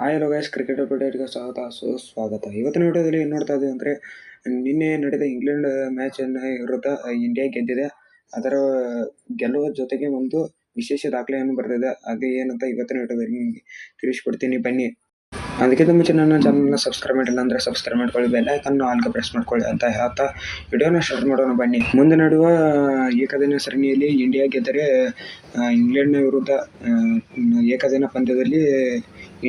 Hi hello cricket ಅಪ್ಡೇಟ್ಗೆ ಸ್ವಾಗತ. ಸುಸ್ವಾಗತ ಇವತ್ತಿನ ವಿಡಿಯೋದಲ್ಲಿ ಏನು ನೋಡ್ತಾ ಇದ್ದೀವಿ ಅಂದರೆ, ನಿನ್ನೆ ನಡೆದ ಇಂಗ್ಲೆಂಡ್ ಮ್ಯಾಚನ್ನು ವಿರುದ್ಧ ಇಂಡಿಯಾ ಗೆದ್ದಿದೆ. ಅದರ ಗೆಲ್ಲುವ ಜೊತೆಗೆ ಒಂದು ವಿಶೇಷ ದಾಖಲೆಯನ್ನು ಬರೆದಿದೆ. ಅದು ಏನಂತ ಇವತ್ತಿನ ವಿಡಿಯೋದಲ್ಲಿ ನಿಮಗೆ ತಿಳಿಸ್ಕೊಡ್ತೀನಿ. ಬನ್ನಿ. ಅದಕ್ಕಿಂತ ಮುಂಚೆ ನನ್ನ ಚಾನಲ್ನ ಸಬ್ಸ್ಕ್ರೈಬ್ ಮಾಡಿಲ್ಲ ಅಂದರೆ ಸಬ್ಸ್ಕ್ರೈಬ್ ಮಾಡ್ಕೊಳ್ಳಿ. ಬೆಲ್ ಐಕನ್ನು ಆಲ್ಗೆ ಪ್ರೆಸ್ ಮಾಡ್ಕೊಳ್ಳಿ ಅಂತ ಹೇಳ್ತಾ ವಿಡಿಯೋನ ಸ್ಟಾರ್ಟ್ ಮಾಡೋಣ ಬನ್ನಿ. ಮುಂದೆ ನಡುವ ಏಕದಿನ ಸರಣಿಯಲ್ಲಿ ಇಂಡಿಯಾ ಗೆದ್ದರೆ ಇಂಗ್ಲೆಂಡ್ನ ವಿರುದ್ಧ ಏಕದಿನ ಪಂದ್ಯದಲ್ಲಿ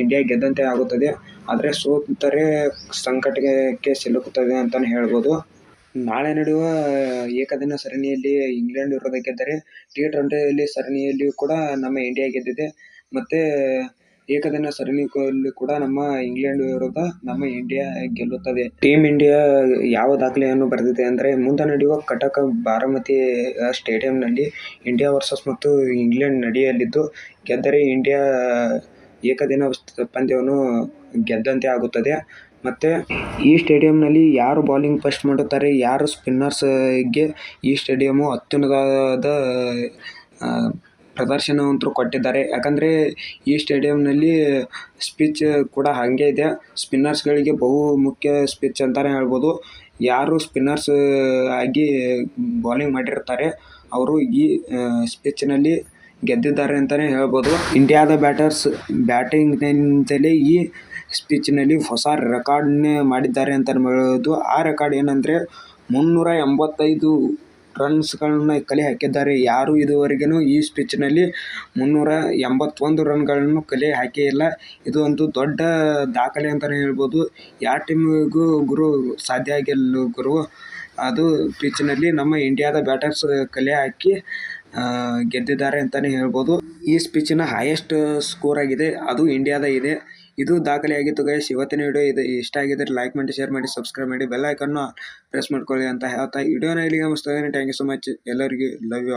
ಇಂಡಿಯಾ ಗೆದ್ದಂತೆ ಆಗುತ್ತದೆ. ಆದರೆ ಸೋತರೆ ಸಂಕಟಕ್ಕೆ ಸಿಲುಕುತ್ತದೆ ಅಂತಲೇ ಹೇಳ್ಬೋದು. ನಾಳೆ ನಡೆಯುವ ಏಕದಿನ ಸರಣಿಯಲ್ಲಿ ಇಂಗ್ಲೆಂಡ್ ವಿರುದ್ಧ ಗೆದ್ದರೆ ಟಿ ಟ್ವೆಂಟಿಯಲ್ಲಿ ಸರಣಿಯಲ್ಲಿಯೂ ಕೂಡ ನಮ್ಮ ಇಂಡಿಯಾ ಗೆದ್ದಿದೆ. ಮತ್ತು ಏಕದಿನ ಸರಣಿಯಲ್ಲಿ ಕೂಡ ನಮ್ಮ ಇಂಗ್ಲೆಂಡ್ ವಿರುದ್ಧ ನಮ್ಮ ಇಂಡಿಯಾ ಗೆಲ್ಲುತ್ತದೆ. ಟೀಮ್ ಇಂಡಿಯಾ ಯಾವ ದಾಖಲೆಯನ್ನು ಬರೆದಿದೆ ಅಂದರೆ ಮುಂದೆ ನಡೆಯುವ ಕಟಕ ಬಾರಾಮತಿ ಸ್ಟೇಡಿಯಂನಲ್ಲಿ ಇಂಡಿಯಾ ವರ್ಸಸ್ ಮತ್ತು ಇಂಗ್ಲೆಂಡ್ ನಡೆಯಲಿದ್ದು ಗೆದ್ದರೆ ಇಂಡಿಯಾ ಏಕದಿನ ಪಂದ್ಯವನ್ನು ಗೆದ್ದಂತೆ ಆಗುತ್ತದೆ. ಮತ್ತು ಈ ಸ್ಟೇಡಿಯಂನಲ್ಲಿ ಯಾರು ಬೌಲಿಂಗ್ ಫಸ್ಟ್ ಮಾಡುತ್ತಾರೆ, ಯಾರು ಸ್ಪಿನ್ನರ್ಸ್ಗೆ ಈ ಸ್ಟೇಡಿಯಮ್ಮು ಅತ್ಯುನ್ನತವಾದ ಪ್ರದರ್ಶನವಂತರು ಪ್ರದರ್ಶನವಂತೂ ಕೊಟ್ಟಿದ್ದಾರೆ. ಯಾಕಂದರೆ ಈ ಸ್ಟೇಡಿಯಂನಲ್ಲಿ ಸ್ಪಿಚ್ ಕೂಡ ಹಾಗೆ ಇದೆ. ಸ್ಪಿನ್ನರ್ಸ್ಗಳಿಗೆ ಬಹು ಮುಖ್ಯ ಸ್ಪಿಚ್ ಅಂತಲೇ ಹೇಳ್ಬೋದು. ಯಾರು ಸ್ಪಿನ್ನರ್ಸ್ ಆಗಿ ಬೌಲಿಂಗ್ ಮಾಡಿರ್ತಾರೆ, ಅವರು ಈ ಸ್ಪಿಚ್ನಲ್ಲಿ ಗೆದ್ದಿದ್ದಾರೆ ಅಂತಲೇ ಹೇಳ್ಬೋದು. ಇಂಡಿಯಾದ ಬ್ಯಾಟರ್ಸ್ ಬ್ಯಾಟಿಂಗ್ನಿಂದಲೇ ಈ ಸ್ಪಿಚ್ನಲ್ಲಿ ಹೊಸ ರೆಕಾರ್ಡ್ನೇ ಮಾಡಿದ್ದಾರೆ ಅಂತ ಹೇಳ್ಬೋದು. ಆ ರೆಕಾರ್ಡ್ ಏನಂದರೆ ಮುನ್ನೂರ ಎಂಬತ್ತೈದು ರನ್ಸ್ಗಳನ್ನ ಕಲೆ ಹಾಕಿದ್ದಾರೆ. ಯಾರು ಇದುವರೆಗೂ ಈ ಸ್ಪಿಚ್ನಲ್ಲಿ ಮುನ್ನೂರ ಎಂಬತ್ತೊಂದು ರನ್ಗಳನ್ನು ಕಲೆ ಹಾಕೇ ಇಲ್ಲ. ಇದು ಒಂದು ದೊಡ್ಡ ದಾಖಲೆ ಅಂತಲೇ ಹೇಳ್ಬೋದು. ಯಾವ ಟೀಮಿಗೂ ಗುರು ಸಾಧ್ಯ ಆಗಿಲ್ಲ ಗುರು. ಅದು ಪಿಚ್ನಲ್ಲಿ ನಮ್ಮ ಇಂಡಿಯಾದ ಬ್ಯಾಟರ್ಸ್ ಕಲೆ ಹಾಕಿ ಗೆದ್ದಿದ್ದಾರೆ ಅಂತಲೇ ಹೇಳ್ಬೋದು. ಈ ಸ್ಪಿಚ್ನ ಹೈಯೆಸ್ಟ್ ಸ್ಕೋರ್ ಆಗಿದೆ. ಅದು ಇಂಡಿಯಾದ ಇದೆ. ಇದು ದಾಖಲೆ ಆಗಿತ್ತು ಗೈಸ್ ಇವತ್ತಿನ ವಿಡಿಯೋ ಇದು. ಇಷ್ಟ ಆಗಿದ್ದರೆ ಲೈಕ್ ಮಾಡಿ ಶೇರ್ ಮಾಡಿ ಸಬ್ಸ್ಕ್ರೈಬ್ ಮಾಡಿ ಬೆಲ್ ಐಕನ್ನು ಪ್ರೆಸ್ ಮಾಡ್ಕೊಳ್ಳಿ ಅಂತ ಹೇಳ್ತಾ ವಿಡಿಯೋನ ಇಲ್ಲಿಗೆ ಮುಗಿಸ್ತಾ ಇದ್ದೀನಿ. ಥ್ಯಾಂಕ್ ಯು ಸೊ ಮಚ್ ಎಲ್ಲರಿಗೂ ಲವ್ ಯು